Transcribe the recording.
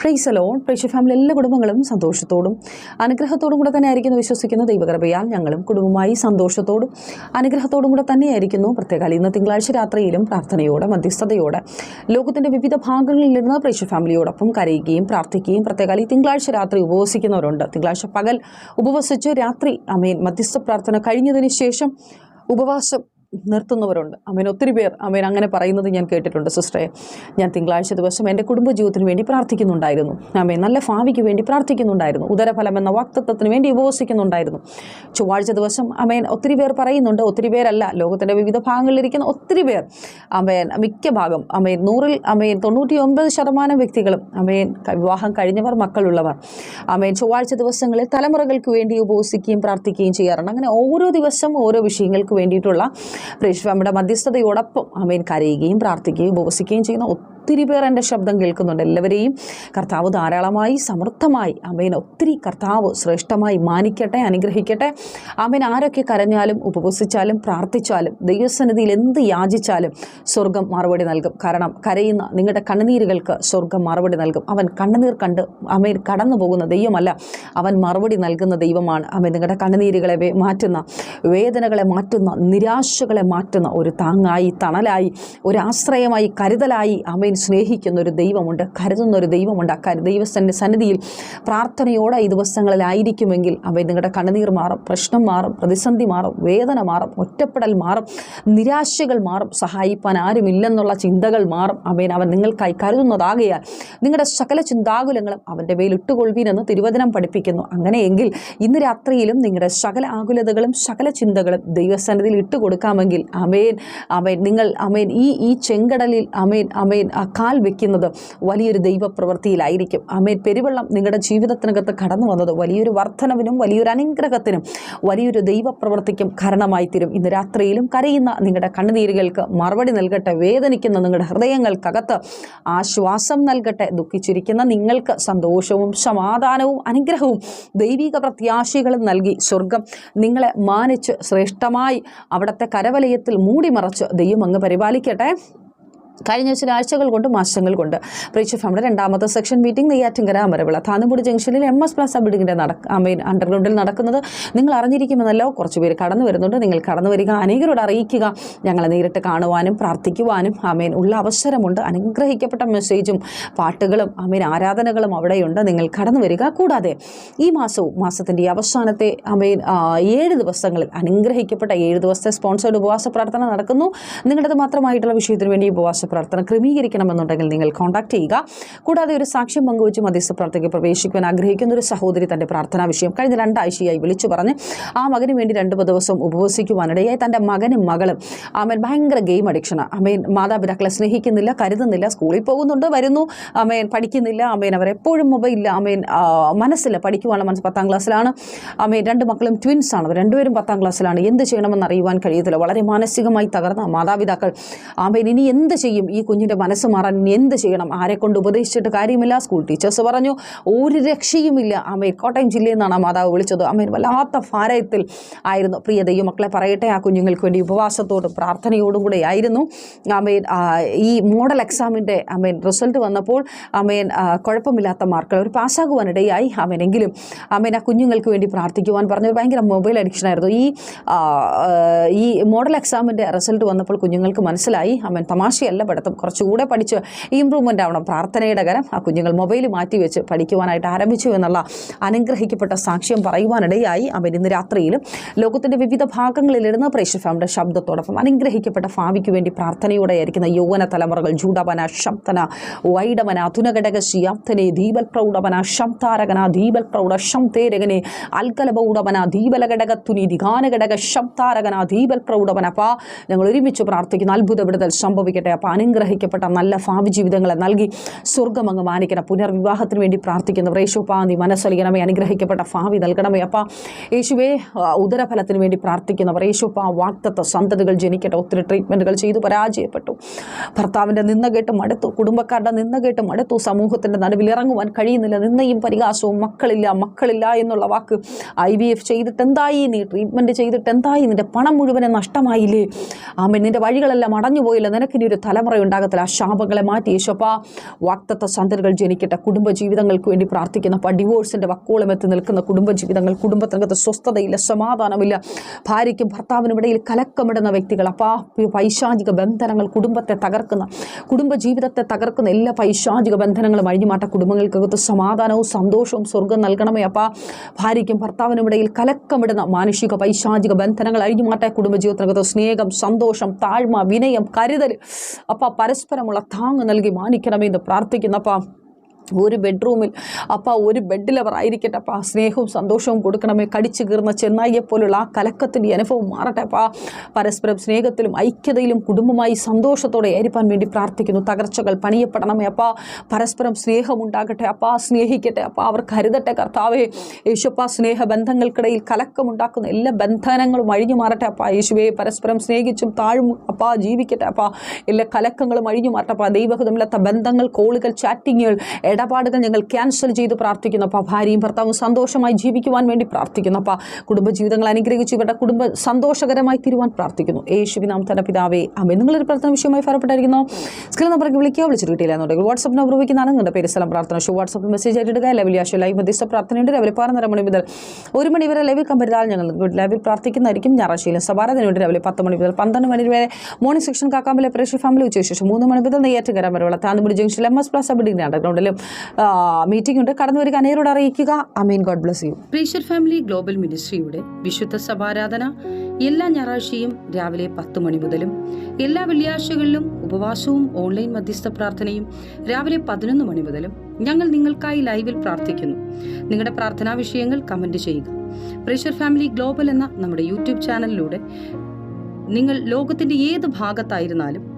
Price alone price family എല്ലാ കുടുംബങ്ങളും സന്തോഷത്തോടും അനുഗ്രഹത്തോടും കൂടെ തന്നെ ആയിരിക്കുന്നു വിശ്വസിക്കുന്ന. ദൈവകൃപയാൽ ഞങ്ങളും കുടുംബമായി സന്തോഷത്തോടും അനുഗ്രഹത്തോടും കൂടെ തന്നെയായിരിക്കുന്നു. പ്രത്യേക ഇന്ന് തിങ്കളാഴ്ച രാത്രിയിലും പ്രാർത്ഥനയോടെ മധ്യസ്ഥതയോടെ ലോകത്തിന്റെ വിവിധ ഭാഗങ്ങളിലിരുന്ന് പ്രൈസ് ഫാമിലിയോടൊപ്പം കരയുകയും പ്രാർത്ഥിക്കുകയും പ്രത്യേക ഈ തിങ്കളാഴ്ച രാത്രി ഉപവസിക്കുന്നവരുണ്ട്. തിങ്കളാഴ്ച പകൽ ഉപവസിച്ച് രാത്രി അമേൻ മധ്യസ്ഥ പ്രാർത്ഥന കഴിഞ്ഞതിന് ശേഷം ഉപവാസം നിർത്തുന്നവരുണ്ട്. അമ്മേൻ ഒത്തിരി പേർ അമ്മേൻ അങ്ങനെ പറയുന്നത് ഞാൻ കേട്ടിട്ടുണ്ട് സിസ്റ്ററെ. ഞാൻ തിങ്കളാഴ്ച ദിവസം എന്റെ കുടുംബജീവിതത്തിന് വേണ്ടി പ്രാർത്ഥിക്കുന്നുണ്ടായിരുന്നു. അമ്മേ നല്ല ഭാവിക്ക് വേണ്ടി പ്രാർത്ഥിക്കുന്നുണ്ടായിരുന്നു. ഉദരഫലം എന്ന വാക്തത്വത്തിന് വേണ്ടി ഉപവസിക്കുന്നുണ്ടായിരുന്നു. ചൊവ്വാഴ്ച ദിവസം അമ്മേൻ ഒത്തിരി പേർ പറയുന്നുണ്ട്. ഒത്തിരി പേരല്ല ലോകത്തിന്റെ വിവിധ ഭാഗങ്ങളിലിരിക്കുന്ന ഒത്തിരി പേർ. അമ്മേൻ മിക്ക ഭാഗം അമ്മേൻ നൂറിൽ അമ്മേൻ തൊണ്ണൂറ്റി ഒൻപത് ശതമാനം വ്യക്തികളും അമ്മേൻ വിവാഹം കഴിഞ്ഞവർ മക്കളുള്ളവർ. അമ്മേൻ ചൊവ്വാഴ്ച ദിവസങ്ങളിൽ തലമുറകൾക്ക് വേണ്ടി ഉപവസിക്കുകയും പ്രാർത്ഥിക്കുകയും ചെയ്യാറുണ്ട്. അങ്ങനെ ഓരോ ദിവസം ഓരോ വിഷയങ്ങൾക്ക് വേണ്ടിയിട്ടുള്ള പ്രേക്ഷകരുടെ മധ്യസ്ഥതയോടൊപ്പം അമ്മയിൽ കരയുകയും പ്രാർത്ഥിക്കുകയും ഉപവസിക്കുകയും ചെയ്യുന്ന ഒത്തിരി പേർ എന്റെ ശബ്ദം കേൾക്കുന്നുണ്ട്. എല്ലാവരെയും കർത്താവ് ധാരാളമായി സമൃദ്ധമായി അമ്മേനെ ഒത്തിരി കർത്താവ് ശ്രേഷ്ഠമായി മാനിക്കട്ടെ അനുഗ്രഹിക്കട്ടെ. അമ്മേൻ ആരൊക്കെ കരഞ്ഞാലും ഉപവസിച്ചാലും പ്രാർത്ഥിച്ചാലും ദൈവസന്നിധിയിൽ എന്ത് യാചിച്ചാലും സ്വർഗം മറുപടി നൽകും. കാരണം കരയുന്ന നിങ്ങളുടെ കണ്ണുനീരുകൾക്ക് സ്വർഗം മറുപടി നൽകും. അവൻ കണ്ണുനീർ കണ്ട് അമ്മയിൽ കടന്നു പോകുന്ന ദൈവമല്ല. അവൻ മറുപടി നൽകുന്ന ദൈവമാണ്. അവൻ നിങ്ങളുടെ കണ്ണുനീരുകളെ മാറ്റുന്ന വേദനകളെ മാറ്റുന്ന നിരാശകളെ മാറ്റുന്ന ഒരു താങ്ങായി തണലായി ഒരു ആശ്രയമായി കരുതലായി അമേൻ സ്നേഹിക്കുന്ന ഒരു ദൈവമുണ്ട് കരുതുന്ന ഒരു ദൈവമുണ്ട് കരു ദൈവത്തിന്റെ സന്നിധിയിൽ പ്രാർത്ഥനയോടെ ഈ ദിവസങ്ങളിലായിരിക്കുമെങ്കിൽ അവ നിങ്ങളുടെ കണ്ണുനീർ മാറും പ്രശ്നം മാറും പ്രതിസന്ധി മാറും വേദന മാറും ഒറ്റപ്പെടൽ മാറും നിരാശകൾ മാറും സഹായിപ്പാൻ ആരുമില്ലെന്നുള്ള ചിന്തകൾ മാറും. അവൻ അവൻ നിങ്ങൾക്കായി കരുതുന്നതാകയാൽ നിങ്ങളുടെ സകല ചിന്താകുലങ്ങളും അവന്റെ മേൽ ഇട്ടുകൊള്ളുവീനെന്ന് തിരുവചനം പഠിപ്പിക്കുന്നു. അങ്ങനെയെങ്കിൽ ഇന്ന് രാത്രിയിലും നിങ്ങളുടെ സകല ആകുലതകളും സകല ചിന്തകളും ദൈവസന്നിധിയിൽ ഇട്ടുകൊടുക്കാമെങ്കിൽ അമേൻ അമേൻ നിങ്ങൾ അമേൻ ഈ ഈ ചെങ്കടലിൽ അമേൻ അമേൻ കാൽ വെക്കുന്നത് വലിയൊരു ദൈവപ്രവൃത്തിയിലായിരിക്കും. അമേൻ പെരുവെള്ളം നിങ്ങളുടെ ജീവിതത്തിനകത്ത് കടന്നു വന്നത് വലിയൊരു വർധനവിനും വലിയൊരു അനുഗ്രഹത്തിനും വലിയൊരു ദൈവപ്രവൃത്തിക്കും കാരണമായി തീരും ഇന്ന് രാത്രിയിലും കരയുന്ന നിങ്ങളുടെ കണ്ണുനീരുകൾക്ക് മറുപടി നൽകട്ടെ. വേദനിക്കുന്ന നിങ്ങളുടെ ഹൃദയങ്ങൾക്കകത്ത് ആശ്വാസം നൽകട്ടെ. ദുഃഖിച്ചിരിക്കുന്ന നിങ്ങൾക്ക് സന്തോഷവും സമാധാനവും അനുഗ്രഹവും ദൈവിക പ്രത്യാശകളും നൽകി സ്വർഗം നിങ്ങളെ മാനിച്ച് ശ്രേഷ്ഠമായി അവിടുത്തെ കരവലയത്തിൽ മൂടിമറച്ച് ദൈവം അങ്ങ് പരിപാലിക്കട്ടെ. കഴിഞ്ഞ ചില ആഴ്ചകൾ കൊണ്ട് മാസങ്ങൾ കൊണ്ട്. പ്രീച്ച് ഫാമിലെ രണ്ടാമത്തെ സെക്ഷൻ മീറ്റിംഗ് നെയ്യാറ്റിങ്കര അമരവിള. താന്നുപൂടി ജംഗ്ഷനിൽ എം എസ് പ്ലസ് ബിൽഡിങ്ങിന്റെ നടക്ക മെയിൻ അണ്ടർഗ്രൗണ്ടിൽ നടക്കുന്നത് നിങ്ങൾ അറിഞ്ഞിരിക്കുമെന്നല്ലോ. കുറച്ച് പേര് കടന്നു വരുന്നുണ്ട്. നിങ്ങൾ കടന്നു വരിക അനേകരോട് അറിയിക്കുക. ഞങ്ങളെ നേരിട്ട് കാണുവാനും പ്രാർത്ഥിക്കുവാനും അമേൻ ഉള്ള അവസരമുണ്ട്. അനുഗ്രഹിക്കപ്പെട്ട മെസ്സേജും പാട്ടുകളും അമേൻ ആരാധനകളും അവിടെയുണ്ട്. നിങ്ങൾ കടന്നു വരിക. കൂടാതെ ഈ മാസവും മാസത്തിന്റെ ഈ അവസാനത്തെ അമേൻ ഏഴ് ദിവസങ്ങളിൽ അനുഗ്രഹിക്കപ്പെട്ട ഏഴ് ദിവസത്തെ സ്പോൺസേഡ് ഉപവാസ പ്രാർത്ഥന നടക്കുന്നു. നിങ്ങളുടെ മാത്രമായിട്ടുള്ള വിഷയത്തിന് വേണ്ടി ഉപവാസ പ്രാർത്ഥന ക്രമീകരിക്കണമെന്നുണ്ടെങ്കിൽ നിങ്ങൾ കോൺടാക്ട് ചെയ്യുക. കൂടാതെ ഒരു സാക്ഷ്യം പങ്കുവച്ച് മധ്യസ്ഥ പ്രാർത്ഥനയ്ക്ക് പ്രവേശിക്കുവാൻ ആഗ്രഹിക്കുന്ന ഒരു സഹോദരി തന്റെ പ്രാർത്ഥനാ വിഷയം കഴിഞ്ഞ രണ്ടാഴ്ചയായി വിളിച്ചു പറഞ്ഞ് ആ മകന് വേണ്ടി രണ്ട് ദിവസം ഉപവസിക്കുവാനിടയായി. തന്റെ മകനും മകളും അമേൻ ഭയങ്കര ഗെയിം അഡിക്ഷനാണ് അമേൻ മാതാപിതാക്കളെ സ്നേഹിക്കുന്നില്ല കരുതുന്നില്ല സ്കൂളിൽ പോകുന്നുണ്ട് വരുന്നു. അമേൻ പഠിക്കുന്നില്ല അമേൻ അവരെപ്പോഴും മൊബൈലില്ല അമേൻ ആ, മനസ്സില്ല പഠിക്കുവാനുള്ള മനസ്സ് പത്താം ക്ലാസ്സിലാണ്. അമേൻ രണ്ട് മക്കളും ട്വിൻസ് ആണ്. രണ്ടുപേരും പത്താം ക്ലാസ്സിലാണ്. എന്ത് ചെയ്യണമെന്ന് അറിയുവാൻ കഴിയത്തില്ല. വളരെ മാനസികമായി തകർന്ന മാതാപിതാക്കൾ. ആമേൻ ഇനി എന്ത് ചെയ്യും? ഈ കുഞ്ഞിന്റെ മനസ്സ് മാറാൻ എന്ത് ചെയ്യണം? ആരെ കൊണ്ട് ഉപദേശിച്ചിട്ട് കാര്യമില്ല? സ്കൂൾ ടീച്ചേഴ്സ് പറഞ്ഞു ഒരു രക്ഷയുമില്ല. അമ്മയെ കോട്ടയം ജില്ലയിൽ നിന്നാണ് ആ മാതാവ് വിളിച്ചത്. അമ്മയിൽ വല്ലാത്ത ഭാരയത്തിൽ ആയിരുന്നു. പ്രിയ ദൈവമക്കളെ പറയട്ടെ ആ കുഞ്ഞുങ്ങൾക്ക് വേണ്ടി ഉപവാസത്തോടും പ്രാർത്ഥനയോടും കൂടെ ആയിരുന്നു. അമ്മയൻ ഈ മോഡൽ എക്സാമിന്റെ അമ്മയൻ റിസൾട്ട് വന്നപ്പോൾ അമ്മയൻ കുഴപ്പമില്ലാത്ത മാർക്കുകൾ ഒരു പാസ്സാകുവാനിടയായി അമ്മനെങ്കിലും അമ്മേൻ ആ കുഞ്ഞുങ്ങൾക്ക് വേണ്ടി പ്രാർത്ഥിക്കുവാൻ പറഞ്ഞു ഭയങ്കര മൊബൈൽ അഡിക്ഷൻ ആയിരുന്നു. ഈ ഈ മോഡൽ എക്സാമിന്റെ റിസൾട്ട് വന്നപ്പോൾ കുഞ്ഞുങ്ങൾക്ക് മനസ്സിലായി. അമ്മൻ തമാശയല്ല പഠിത്തം കുറച്ചുകൂടെ പഠിച്ച് ഇമ്പ്രൂവ്മെന്റ് ആവണം. പ്രാർത്ഥനയുടെ കരം ആ കുഞ്ഞുങ്ങൾ മൊബൈൽ മാറ്റി വെച്ച് പഠിക്കുവാനായിട്ട് ആരംഭിച്ചു എന്നുള്ള അനുഗ്രഹിക്കപ്പെട്ട സാക്ഷ്യം പറയുവാനിടയായി അവൻ ഇന്ന് രാത്രിയിലും ലോകത്തിന്റെ വിവിധ ഭാഗങ്ങളിലിരുന്ന് പ്രേക്ഷഫാമിന്റെ ശബ്ദത്തോടൊപ്പം അനുഗ്രഹിക്കപ്പെട്ട ഭാവിക്ക് വേണ്ടി പ്രാർത്ഥനയോടെ ആയിരിക്കുന്ന യൗവന തലമുറകൾ ജൂഡവന ശബ്ദന വൈഡവന തുനഘടക ശിയാപ്തനെ ദീപൽ പ്രൗഢവന ശബ്ദാരകന ദീപൽ പ്രൗഢ ശംതേരകനെ അൽക്കലപൗഢവന ദീപലഘടക തുനി ദിഗാനഘടക ശബ്ദാരകന ദീപൽ പ്രൗഢവന പാ ഞങ്ങൾ ഒരുമിച്ച് പ്രാർത്ഥിക്കുന്ന അത്ഭുത വിടുതൽ സംഭവിക്കട്ടെ അപ്പോൾ അനുഗ്രഹിക്കപ്പെട്ട നല്ല ഭാവി ജീവിതങ്ങളെ നൽകി സ്വർഗം അങ്ങ് മാനിക്കണം പുനർവിവാഹത്തിന് വേണ്ടി പ്രാർത്ഥിക്കുന്ന നീ മനസ്സലിക്കണമേ അനുഗ്രഹിക്കപ്പെട്ട ഭാവി നൽകണമേ അപ്പ. യേശുവേ ഉദരഫലത്തിന് വേണ്ടി പ്രാർത്ഥിക്കുന്നവർ യേശുപ്പാ വാക്തത്വ സന്തതികൾ ജനിക്കട്ടെ ഒത്തിരി ട്രീറ്റ്മെന്റുകൾ ചെയ്തു പരാജയപ്പെട്ടു. ഭർത്താവിന്റെ നിന്ന കേട്ട് മടുത്തു കുടുംബക്കാരുടെ നിന്ന കേട്ട് മടുത്തു സമൂഹത്തിന്റെ നടുവിൽ ഇറങ്ങുവാൻ കഴിയുന്നില്ല നിന്നയും പരിഹാസവും മക്കളില്ല മക്കളില്ല എന്നുള്ള വാക്ക് ഐ വി എഫ് ചെയ്തിട്ട് എന്തായി നീ ട്രീറ്റ്മെന്റ് ചെയ്തിട്ട് എന്തായി? നിന്റെ പണം മുഴുവനും നഷ്ടമായില്ലേ? ആമേ നിന്റെ വഴികളെല്ലാം അടഞ്ഞു പോയില്ല നിനക്കിനി ഒരു തല തലമുറ ഉണ്ടാകത്തില്ല ആ ശാപങ്ങളെ മാറ്റി യേശോപ്പ വാക്തത്വ സന്തതികൾ ജനിക്കട്ടെ. കുടുംബ ജീവിതങ്ങൾക്ക് വേണ്ടി പ്രാർത്ഥിക്കുന്നപ്പോൾ ഡിവോഴ്സിന്റെ വക്കോളം എത്തി നിൽക്കുന്ന കുടുംബജീവിതങ്ങൾ കുടുംബത്തിനകത്ത് സ്വസ്ഥതയില്ല സമാധാനമില്ല. ഭാര്യയ്ക്കും ഭർത്താവിനും ഇടയിൽ കലക്കമിടുന്ന വ്യക്തികൾ അപ്പോൾ ആ പൈശാചിക ബന്ധനങ്ങൾ കുടുംബത്തെ തകർക്കുന്ന കുടുംബജീവിതത്തെ തകർക്കുന്ന എല്ലാ പൈശാചിക ബന്ധനങ്ങളും അഴിഞ്ഞുമാട്ട കുടുംബങ്ങൾക്കകത്ത് സമാധാനവും സന്തോഷവും സ്വർഗം നൽകണമേ അപ്പാ. ഭാര്യയ്ക്കും ഭർത്താവിനും ഇടയിൽ കലക്കമിടുന്ന മാനുഷിക പൈശാചിക ബന്ധനങ്ങൾ അഴിഞ്ഞുമാട്ടെ കുടുംബജീവിതത്തിനകത്ത് സ്നേഹം സന്തോഷം താഴ്മ വിനയം കരുതൽ അപ്പം പരസ്പരമുള്ള താങ്ങ് നൽകി മാനിക്കണമേ എന്ന് പ്രാർത്ഥിക്കുന്നപ്പം ഒരു ബെഡ്റൂമിൽ അപ്പ ഒരു ബെഡിൽ അവർ ആയിരിക്കട്ടെ. അപ്പം സ്നേഹവും സന്തോഷവും കൊടുക്കണമേ. കടിച്ചു കീർന്ന ചെന്നായിയെ പോലുള്ള ആ കലക്കത്തിന്റെ അനുഭവം മാറട്ടെ അപ്പം. പരസ്പരം സ്നേഹത്തിലും ഐക്യതയിലും കുടുംബമായി സന്തോഷത്തോടെ ഏരിപ്പാൻ വേണ്ടി പ്രാർത്ഥിക്കുന്നു. തകർച്ചകൾ പണിയപ്പെടണമേ അപ്പം. പരസ്പരം സ്നേഹമുണ്ടാകട്ടെ അപ്പം. സ്നേഹിക്കട്ടെ അപ്പം. അവർ കരുതട്ടെ കർത്താവേ. യേശുപ്പ സ്നേഹബന്ധങ്ങൾക്കിടയിൽ കലക്കമുണ്ടാക്കുന്ന എല്ലാ ബന്ധനങ്ങളും അഴിഞ്ഞു മാറട്ടെ അപ്പം. യേശുവെ പരസ്പരം സ്നേഹിച്ചും താഴും അപ്പ. ജീവിക്കട്ടെ അപ്പം. എല്ലാ കലക്കങ്ങളും അഴിഞ്ഞു മാറട്ടെ അപ്പം. ദൈവഹിതമില്ലാത്ത ബന്ധങ്ങൾ കോളുകൾ ചാറ്റിങ്ങുകൾ ഇടപാടുകൾ ഞങ്ങൾ ക്യാൻസൽ ചെയ്ത് പ്രാർത്ഥിക്കുന്നു അപ്പോൾ ഭാര്യയും ഭർത്താവും സന്തോഷമായി ജീവിക്കുവാൻ വേണ്ടി പ്രാർത്ഥിക്കുന്നു അപ്പോൾ കുടുംബജീവിതങ്ങൾ അനുഗ്രഹിച്ച്. ഇവരുടെ കുടുംബ സന്തോഷകരമായി തീരുവാൻ പ്രാർത്ഥിക്കുന്നു. യേശുവിനാം തന്നെ പിതാവേ അമ്മ നിങ്ങളൊരു പ്രാർത്ഥന വിഷയമായി ഫലപ്പെട്ടായിരിക്കുന്നു. സ്ക്രീൻ നമ്പറേക്ക് വിളിക്കുക. വിളിച്ചിട്ട് കിട്ടിയില്ല എന്നുണ്ടെങ്കിൽ വാട്സപ്പ് നമ്പർ ഉപയോഗിക്കുന്നതാണ്. നിങ്ങളുടെ പേര് സ്ഥലം പ്രാർത്ഥന. ഷോ വാട്സപ്പ് മെസ്സേജ് ആയിട്ടിടുക ലൈവ് ആശു ലൈവ് മധ്യസ്ഥ പ്രാർത്ഥനയുണ്ട്. രാവിലെ പതിനൊന്നര മണി മുതൽ ഒരു മണി വരെ ലൈവ് കമ്പരുതാൽ ഞങ്ങൾ ലൈവിൽ പ്രാർത്ഥിക്കുന്നതായിരിക്കും. ഞായറാഴ്ചയിലും സഭാരതിനുണ്ട് രാവിലെ പത്ത് മണി മുതൽ പന്ത്രണ്ട് മണി വരെ മോർണിംഗ് സെക്ഷൻ കാക്കാമ്പലെ പ്രേക്ഷക ഫാമിലി ഉച്ചശേഷം ശേഷം മൂന്ന് മണി മുതൽ നെയ്യാറ്റുകര വരെയുള്ള താന്നുമുടി junction M S plus building അണ്ടർഗ്രൗണ്ടിലും meeting ഉണ്ട്. കടന്നു വരിക. അനേരോട് അറിയിക്കുക. അമീൻ. God bless you preacher family global മിനിസ്ട്രിയുടെ വിശുദ്ധ സഭാരാധന എല്ലാ ഞായറാഴ്ചയും രാവിലെ പത്ത് മണി മുതലും എല്ലാ വെള്ളിയാഴ്ചകളിലും ഉപവാസവും ഓൺലൈൻ മധ്യസ്ഥ പ്രാർത്ഥനയും രാവിലെ പതിനൊന്ന് മണി മുതലും ഞങ്ങൾ നിങ്ങൾക്കായി ലൈവിൽ പ്രാർത്ഥിക്കുന്നു. നിങ്ങളുടെ പ്രാർത്ഥനാ വിഷയങ്ങൾ കമന്റ് ചെയ്യുക. പ്രീഷർ ഫാമിലി ഗ്ലോബൽ എന്ന നമ്മുടെ യൂട്യൂബ് ചാനലിലൂടെ നിങ്ങൾ ലോകത്തിന്റെ ഏത് ഭാഗത്തായിരുന്നാലും